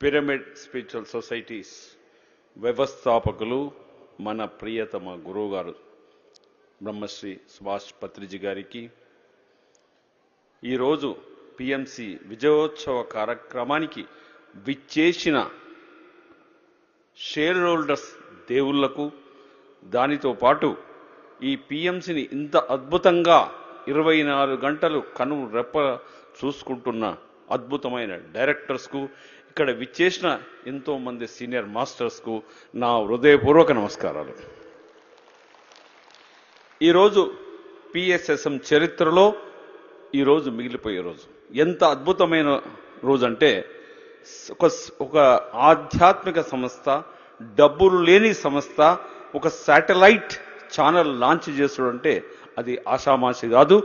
Pyramid spiritual societies వ్యవస్థాపకులు మన ప్రియతమ గురువు గారు బ్రహ్మశ్రీ సుభాష్ పత్రిజీ గారికి. ఈరోజు పిఎంసి విజయోత్సవ కార్యక్రమానికి విచ్చేసిన షేర్ హోల్డర్స్ దేవుళ్ళకు దానితో పాటు ఈ పిఎంసిని ఇంత అద్భుతంగా ఇరవై నాలుగు గంటలు కను రెప్ప చూసుకుంటున్న అద్భుతమైన డైరెక్టర్స్కు ఇక్కడ విచ్చేసిన ఎంతో మంది సీనియర్ మాస్టర్స్కు నా హృదయపూర్వక నమస్కారాలు. ఈరోజు పిఎస్ఎస్ఎం చరిత్రలో ఈరోజు మిగిలిపోయే రోజు. ఎంత అద్భుతమైన రోజు అంటే ఒక ఒక ఆధ్యాత్మిక సంస్థ డబ్బులు లేని సంస్థ ఒక శాటిలైట్ ఛానల్ లాంచ్ చేసుడు అంటే అది ఆషామాషి కాదు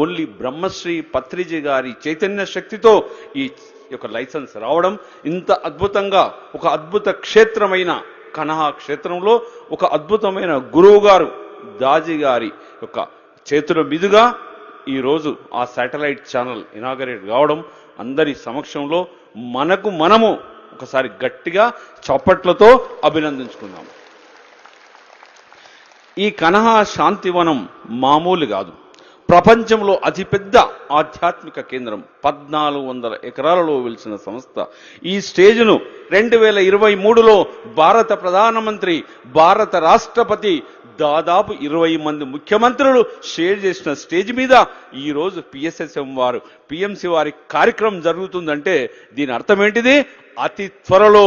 ఓన్లీ బ్రహ్మశ్రీ పత్రిజీ గారి చైతన్య శక్తితో ఈ యొక్క లైసెన్స్ రావడం ఇంత అద్భుతంగా ఒక అద్భుత క్షేత్రమైన కనహా క్షేత్రంలో ఒక అద్భుతమైన గురువు గారు దాజీ గారి యొక్క చేతుల మీదుగా ఈరోజు ఆ శాటిలైట్ ఛానల్ ఇనాగరేట్ కావడం అందరి సమక్షంలో మనకు మనము ఒకసారి గట్టిగా చప్పట్లతో అభినందించుకుందాం. ఈ కనహా శాంతివనం మామూలు కాదు. ప్రపంచంలో అతిపెద్ద ఆధ్యాత్మిక కేంద్రం. పద్నాలుగు వందల ఎకరాలలో వెలిసిన సంస్థ. ఈ స్టేజ్ను రెండు వేల ఇరవై మూడులో భారత ప్రధానమంత్రి భారత రాష్ట్రపతి దాదాపు ఇరవై మంది ముఖ్యమంత్రులు షేర్ చేసిన స్టేజ్ మీద ఈరోజు పిఎస్ఎస్ఎం వారు పిఎంసి వారి కార్యక్రమం జరుగుతుందంటే దీని అర్థం ఏంటిది? అతి త్వరలో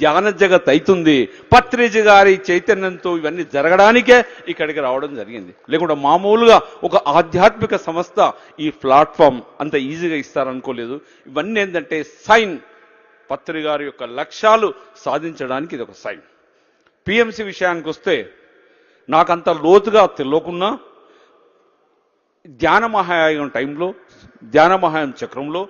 ధ్యాన జగత్ అవుతుంది పత్రిజ గారి చైతన్యంతో ఇవన్నీ జరగడానికే ఇక్కడికి రావడం జరిగింది. లేకుండా మామూలుగా ఒక ఆధ్యాత్మిక సంస్థ ఈ ప్లాట్ఫామ్ అంత ఈజీగా ఇస్తారనుకోలేదు. ఇవన్నీ ఏంటంటే సైన్. పత్రి గారి యొక్క లక్ష్యాలు సాధించడానికి ఇది ఒక సైన్. పిఎంసి విషయానికి వస్తే నాకంత లోతుగా తెలియకున్నా ధ్యాన మహాయాగం టైంలో ధ్యాన మహాయం చక్రంలో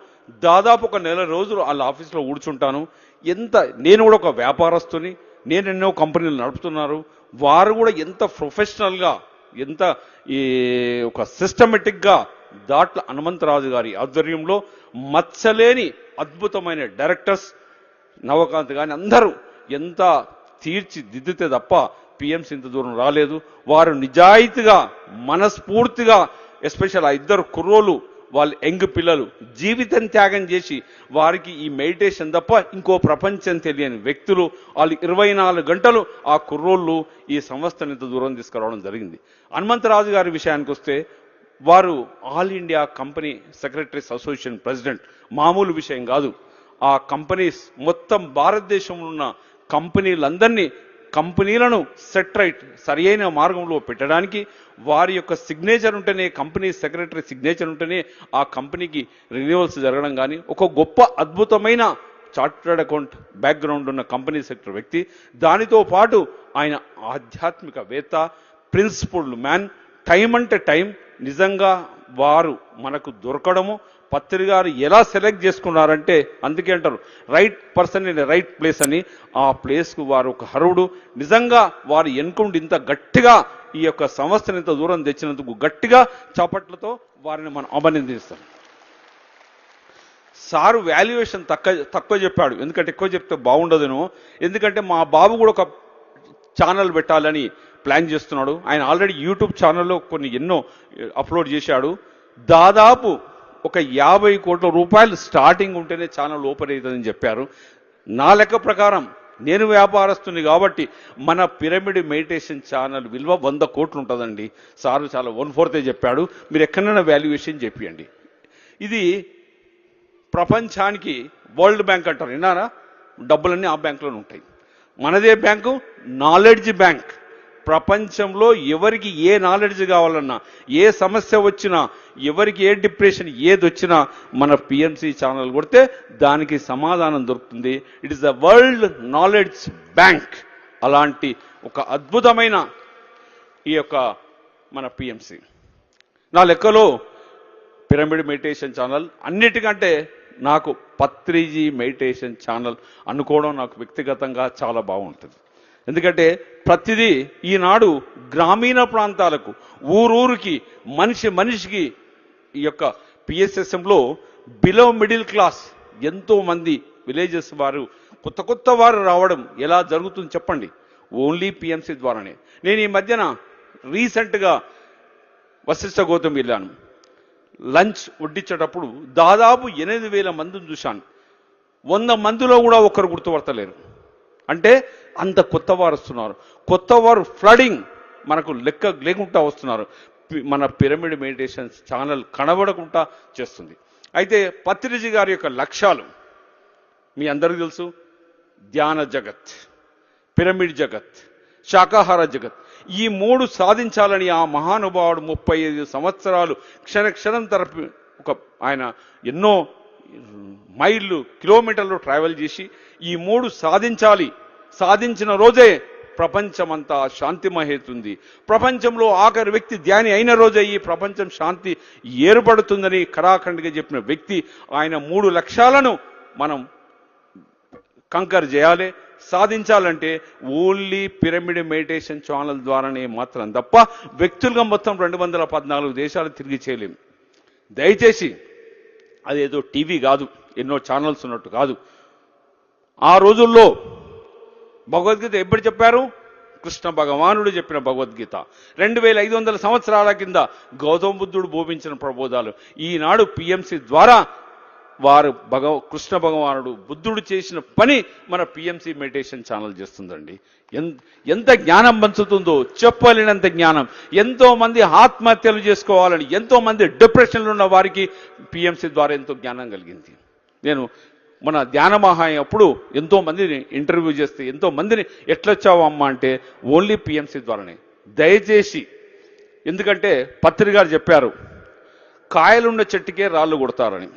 దాదాపు ఒక నెల రోజులు వాళ్ళ ఆఫీస్లో ఊడ్చుంటాను ఎంత నేను కూడా ఒక వ్యాపారస్తుని నేను ఎన్నో కంపెనీలు నడుపుతున్నారు. వారు కూడా ఎంత ప్రొఫెషనల్గా ఎంత ఈ ఒక సిస్టమేటిక్గా దాట్ల హనుమంతరాజు గారి ఆధ్వర్యంలో మచ్చలేని అద్భుతమైన డైరెక్టర్స్ నవకాంత్ కానీ అందరూ ఎంత తీర్చిదిద్దితే తప్ప పిఎంసి ఇంత దూరం రాలేదు. వారు నిజాయితీగా మనస్ఫూర్తిగా ఎస్పెషల్ ఆ ఇద్దరు కుర్రోలు వాళ్ళ యంగ్ పిల్లలు జీవితం త్యాగం చేసి వారికి ఈ మెడిటేషన్ తప్ప ఇంకో ప్రపంచం తెలియని వ్యక్తులు వాళ్ళు ఇరవై నాలుగు గంటలు ఆ కుర్రోళ్ళు ఈ సంస్థను ఇంత దూరం తీసుకురావడం జరిగింది. హనుమంతరాజు గారి విషయానికి వస్తే వారు All India company secretaries association president మామూలు విషయం కాదు. ఆ కంపెనీస్ మొత్తం భారతదేశంలో ఉన్న కంపెనీలందరినీ కంపెనీలను సెట్ రైట్ సరియైన మార్గంలో పెట్టడానికి వారి యొక్క సిగ్నేచర్ ఉంటేనే కంపెనీ సెక్రటరీ సిగ్నేచర్ ఉంటేనే ఆ కంపెనీకి రిన్యూవల్స్ జరగడం కానీ ఒక గొప్ప అద్భుతమైన చార్టర్డ్ అకౌంట్ బ్యాక్గ్రౌండ్ ఉన్న కంపెనీ సెక్టర్ వ్యక్తి దానితో పాటు ఆయన ఆధ్యాత్మికవేత్త ప్రిన్సిపుల్డ్ మ్యాన్ టైం అంటే టైం నిజంగా వారు మనకు దొరకడము పత్రి గారు ఎలా సెలెక్ట్ చేసుకున్నారంటే అందుకే అంటారు right person in right place అని. ఆ ప్లేస్కు వారు ఒక హరుడు నిజంగా వారు ఎన్నుకుండి ఇంత గట్టిగా ఈ యొక్క సంస్థను ఇంత దూరం తెచ్చినందుకు గట్టిగా చప్పట్లతో వారిని మనం అభినందిస్తాం. సారు వాల్యుయేషన్ తక్కువ తక్కువ చెప్పాడు. ఎందుకంటే ఎక్కువ చెప్తే బాగుండదును. ఎందుకంటే మా బాబు కూడా ఒక ఛానల్ పెట్టాలని ప్లాన్ చేస్తున్నాడు. ఆయన ఆల్రెడీ యూట్యూబ్ ఛానల్లో కొన్ని ఎన్నో అప్లోడ్ చేశాడు. దాదాపు ఒక యాభై కోట్ల రూపాయలు స్టార్టింగ్ ఉంటేనే ఛానల్ ఓపెన్ అవుతుందని చెప్పారు. నా లెక్క ప్రకారం నేను వ్యాపారస్తుని కాబట్టి మన పిరమిడ్ మెడిటేషన్ ఛానల్ విలువ వంద కోట్లు ఉంటుందండి. సారు చాలా వన్ ఫోర్తే చెప్పాడు. మీరు ఎక్కడైనా వాల్యుయేషన్ చెప్పియండి. ఇది ప్రపంచానికి వరల్డ్ బ్యాంక్ అంటారు. విన్నారా? డబ్బులన్నీ ఆ బ్యాంకులోనే ఉంటాయి. మనదే బ్యాంకు నాలెడ్జ్ బ్యాంక్. ప్రపంచంలో ఎవరికి ఏ నాలెడ్జ్ కావాలన్నా ఏ సమస్య వచ్చినా ఎవరికి ఏ డిప్రెషన్ ఏది వచ్చినా మన పిఎంసి ఛానల్ కొడితే దానికి సమాధానం దొరుకుతుంది. It is the world knowledge bank అలాంటి ఒక అద్భుతమైన ఈ యొక్క మన పిఎంసి నా లెక్కలో పిరమిడ్ మెడిటేషన్ ఛానల్ అన్నిటికంటే నాకు పత్రిజీ మెడిటేషన్ ఛానల్ అనుకోవడం నాకు వ్యక్తిగతంగా చాలా బాగుంటుంది. ఎందుకంటే ప్రతిదీ ఈనాడు గ్రామీణ ప్రాంతాలకు ఊరూరికి మనిషి మనిషికి ఈ యొక్క పిఎస్ఎస్ఎంలో బిలో మిడిల్ క్లాస్ ఎంతోమంది విలేజెస్ వారు కొత్త కొత్త వారు రావడం ఎలా జరుగుతుంది చెప్పండి. ఓన్లీ పిఎంసీ ద్వారానే. నేను ఈ మధ్యన రీసెంట్గా వశిష్ఠ గౌతమ్ వెళ్ళాను. లంచ్ వడ్డించేటప్పుడు దాదాపు ఎనిమిది వేల మందిని చూశాను. వంద మందిలో కూడా ఒకరు గుర్తుపడతలేరు. అంటే అంత కొత్త వారు వస్తున్నారు. కొత్త వారు ఫ్లడింగ్ మనకు లెక్క లేకుండా వస్తున్నారు. పి- మన పిరమిడ్ మెడిటేషన్స్ ఛానల్ కనబడకుండా చేస్తుంది. అయితే పత్రిజి గారి యొక్క లక్ష్యాలు మీ అందరికీ తెలుసు. ధ్యాన జగత్ పిరమిడ్ జగత్ శాకాహార జగత్. ఈ మూడు సాధించాలని ఆ మహానుభావుడు ముప్పై ఐదు సంవత్సరాలు క్షణ క్షణం తరపు ఒక ఆయన ఎన్నో మైళ్ళు కిలోమీటర్లు ట్రావెల్ చేసి ఈ మూడు సాధించాలి సాధించిన రోజే ప్రపంచమంతా శాంతిమహేతుంది. ప్రపంచంలో ఆఖరి వ్యక్తి ధ్యాని అయిన రోజే ఈ ప్రపంచం శాంతి ఏర్పడుతుందని కరాఖండ్గా చెప్పిన వ్యక్తి ఆయన మూడు లక్ష్యాలను మనం కంకర్ చేయాలి. సాధించాలంటే ఓన్లీ పిరమిడ్ మెడిటేషన్ ఛానల్ ద్వారానే మాత్రం తప్ప వ్యక్తులుగా మొత్తం రెండు వందల పద్నాలుగు దేశాలు తిరిగి చేయలేము దయచేసి అదేదో టీవీ కాదు ఎన్నో ఛానల్స్ ఉన్నట్టు కాదు. ఆ రోజుల్లో భగవద్గీత ఎప్పుడు చెప్పారు? కృష్ణ భగవానుడు చెప్పిన భగవద్గీత. రెండు వేల ఐదు వందల సంవత్సరాల కింద గౌతమ బుద్ధుడు బోధించిన ప్రబోధాలు. ఈనాడు పిఎంసి ద్వారా వారు భగవ కృష్ణ భగవానుడు బుద్ధుడు చేసిన పని మన పిఎంసి మెడిటేషన్ ఛానల్ చేస్తుందండి. ఎంత జ్ఞానం పంచుతుందో చెప్పలేనంత జ్ఞానం. ఎంతోమంది ఆత్మహత్యలు చేసుకోవాలని ఎంతోమంది డిప్రెషన్లు డిప్రెషన్లో ఉన్న వారికి పిఎంసి ద్వారా ఎంతో జ్ఞానం కలిగింది. నేను మన ధ్యాన మహాయం అప్పుడు ఎంతో మందిని ఇంటర్వ్యూ చేస్తే ఎంతో మందిని ఎట్లొచ్చావు అమ్మ అంటే ఓన్లీ పిఎంసీ ద్వారానే. దయచేసి ఎందుకంటే పత్రికారు చెప్పారు కాయలున్న చెట్టుకే రాళ్ళు కొడతారని.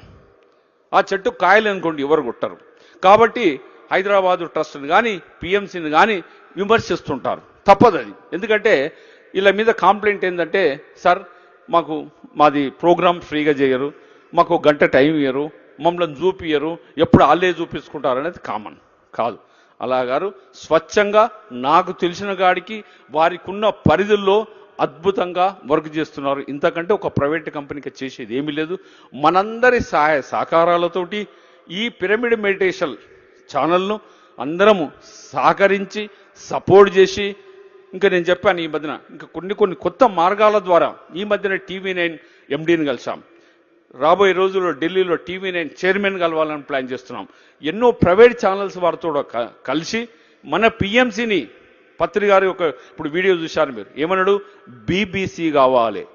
ఆ చెట్టు కాయలు అనుకోండి ఎవరు కొట్టరు. కాబట్టి హైదరాబాదు ట్రస్ట్ని కానీ పిఎంసీని కానీ విమర్శిస్తుంటారు. తప్పదు అది ఎందుకంటే వీళ్ళ మీద కాంప్లైంట్ ఏంటంటే సార్ మాకు మాది ప్రోగ్రామ్ ఫ్రీగా చేయరు మాకు గంట టైం ఇయ్యరు మమ్మల్ని చూపియరు ఎప్పుడు వాళ్ళే చూపించుకుంటారు అనేది కామన్ కాదు. అలా గారు స్వచ్ఛంగా నాకు తెలిసిన గాడికి వారికి ఉన్న పరిధుల్లో అద్భుతంగా వర్క్ చేస్తున్నారు. ఇంతకంటే ఒక ప్రైవేట్ కంపెనీకి చేసేది ఏమీ లేదు. మనందరి సహాయ సహకారాలతోటి ఈ పిరమిడ్ మెడిటేషన్ ఛానల్ను అందరము సహకరించి సపోర్ట్ చేసి ఇంకా నేను చెప్పాను ఈ మధ్యన ఇంకా కొన్ని కొన్ని కొత్త మార్గాల ద్వారా ఈ మధ్యన టీవీ నైన్ ఎండీని కలిసాం రాబోయే రోజుల్లో ఢిల్లీలో టీవీ నైన్ చైర్మన్ కలవాలని ప్లాన్ చేస్తున్నాం. ఎన్నో ప్రైవేట్ ఛానల్స్ వారితో క- కలిసి మన పిఎంసీని పత్రి గారి ఒక ఇప్పుడు వీడియో చూశారు మీరు. ఏమన్నాడు? బీబీసీ కావాలి.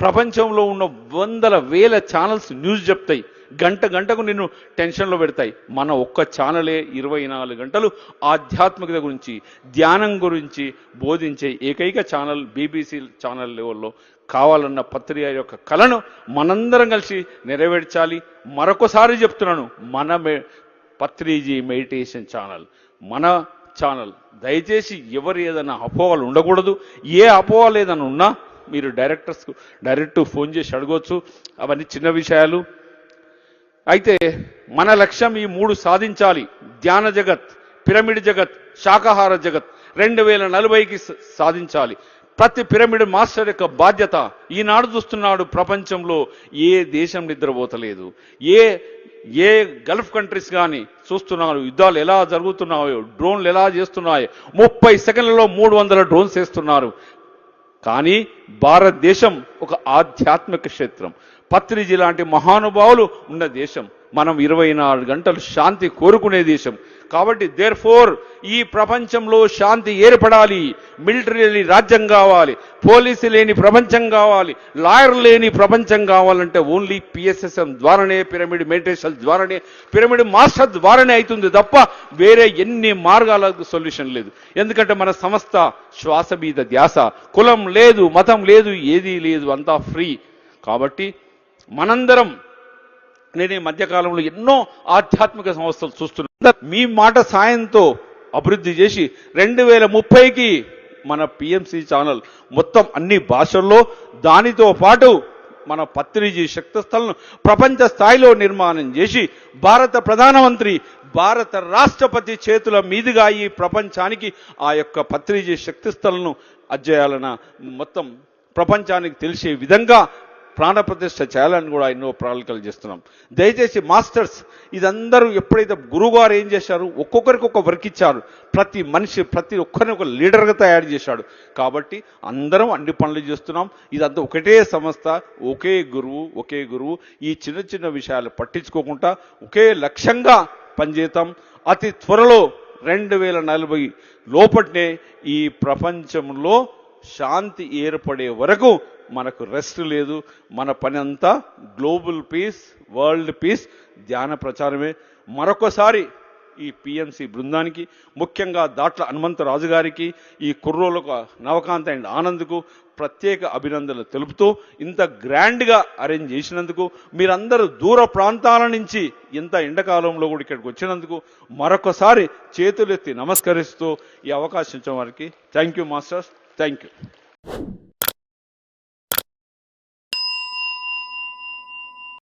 ప్రపంచంలో ఉన్న వందల వేల ఛానల్స్ న్యూస్ చెప్తాయి. గంట గంటకు నిన్ను టెన్షన్లో పెడతాయి. మన ఒక్క ఛానలే ఇరవై నాలుగు గంటలు ఆధ్యాత్మికత గురించి ధ్యానం గురించి బోధించే ఏకైక ఛానల్ బీబీసీ ఛానల్ లెవెల్లో కావాలన్న పత్రిక యొక్క కళను మనందరం కలిసి నెరవేర్చాలి. మరొకసారి చెప్తున్నాను మన మె పత్రిజీ మెడిటేషన్ ఛానల్ మన ఛానల్ దయచేసి ఎవరు ఏదైనా అపోహలు ఉండకూడదు. ఏ అపోహలు ఏదైనా ఉన్నా మీరు డైరెక్టర్స్కు డైరెక్ట్ ఫోన్ చేసి అడగవచ్చు అవన్నీ చిన్న విషయాలు. అయితే మన లక్ష్యం ఈ మూడు సాధించాలి. ధ్యాన జగత్ పిరమిడ్ జగత్ శాకాహార జగత్ రెండు వేల నలభైకి సాధించాలి. ప్రతి పిరమిడ్ మాస్టర్ యొక్క బాధ్యత ఈనాడు చూస్తున్నాడు ప్రపంచంలో ఏ దేశం నిద్రపోతలేదు. ఏ ఏ గల్ఫ్ కంట్రీస్ కానీ చూస్తున్నారు యుద్ధాలు ఎలా జరుగుతున్నాయో డ్రోన్లు ఎలా చేస్తున్నాయో ముప్పై సెకండ్లలో మూడు వందల డ్రోన్స్ వేస్తున్నారు. కానీ భారతదేశం ఒక ఆధ్యాత్మిక క్షేత్రం. పత్రిజీ లాంటి మహానుభావులు ఉన్న దేశం. మనం ఇరవై నాలుగు గంటలు శాంతి కోరుకునే దేశం. కాబట్టి దేర్ ఫోర్ ఈ ప్రపంచంలో శాంతి ఏర్పడాలి. మిలిటరీ లేని రాజ్యం కావాలి. పోలీసు లేని ప్రపంచం కావాలి. లాయర్ లేని ప్రపంచం కావాలంటే ఓన్లీ పిఎస్ఎస్ఎం ద్వారానే పిరమిడ్ మెడిటేషన్ ద్వారానే పిరమిడ్ మాస్టర్ ద్వారానే అవుతుంది తప్ప వేరే ఎన్ని మార్గాలకు సొల్యూషన్ లేదు. ఎందుకంటే మన సంస్థ శ్వాస మీద ధ్యాస. కులం లేదు మతం లేదు ఏదీ లేదు అంతా ఫ్రీ. కాబట్టి మనందరం నేను ఈ మధ్యకాలంలో ఎన్నో ఆధ్యాత్మిక సంస్థలు చూస్తున్నా. మీ మాట సాయంతో అభివృద్ధి చేసి రెండు వేల ముప్పైకి మన పిఎంసి ఛానల్ మొత్తం అన్ని భాషల్లో దానితో పాటు మన పత్రిజీ శక్తిస్థలను ప్రపంచ స్థాయిలో నిర్మాణం చేసి భారత ప్రధానమంత్రి భారత రాష్ట్రపతి చేతుల మీదుగా ఈ ప్రపంచానికి ఆ యొక్క పత్రిజీ శక్తిస్థలను అధ్యయాలన మొత్తం ప్రపంచానికి తెలిసే విధంగా ప్రాణప్రతిష్ఠ చేయాలని కూడా ఎన్నో ప్రణాళికలు చేస్తున్నాం. దయచేసి మాస్టర్స్ ఇదందరూ ఎప్పుడైతే గురువుగారు ఏం చేశారు? ఒక్కొక్కరికి ఒక వర్క్ ఇచ్చారు. ప్రతి మనిషి ప్రతి ఒక్కరిని ఒక లీడర్గా తయారు చేశాడు. కాబట్టి అందరం అన్ని పనులు చేస్తున్నాం. ఇదంతా ఒకటే సంస్థ ఒకే గురువు ఒకే గురువు. ఈ చిన్న చిన్న విషయాలు పట్టించుకోకుండా ఒకే లక్ష్యంగా పనిచేస్తాం అతి త్వరలో రెండు వేల నలభై లోపట్నే ఈ ప్రపంచంలో శాంతి ఏర్పడే వరకు మనకు రెస్ట్ లేదు. మన పని అంతా గ్లోబల్ పీస్ వరల్డ్ పీస్ ధ్యాన ప్రచారమే. మరొకసారి ఈ పిఎంసి బృందానికి ముఖ్యంగా దాట్ల హనుమంతరాజు గారికి ఈ కుర్రోలకు నవకాంత్ అండ్ ఆనంద్కు ప్రత్యేక అభినందనలు తెలుపుతూ ఇంత గ్రాండ్గా అరేంజ్ చేసినందుకు మీరందరూ దూర ప్రాంతాల నుంచి ఇంత ఎండాకాలంలో కూడా ఇక్కడికి వచ్చినందుకు మరొకసారి చేతులెత్తి నమస్కరిస్తూ ఈ అవకాశం ఇచ్చిన వారికి thank you masters thank you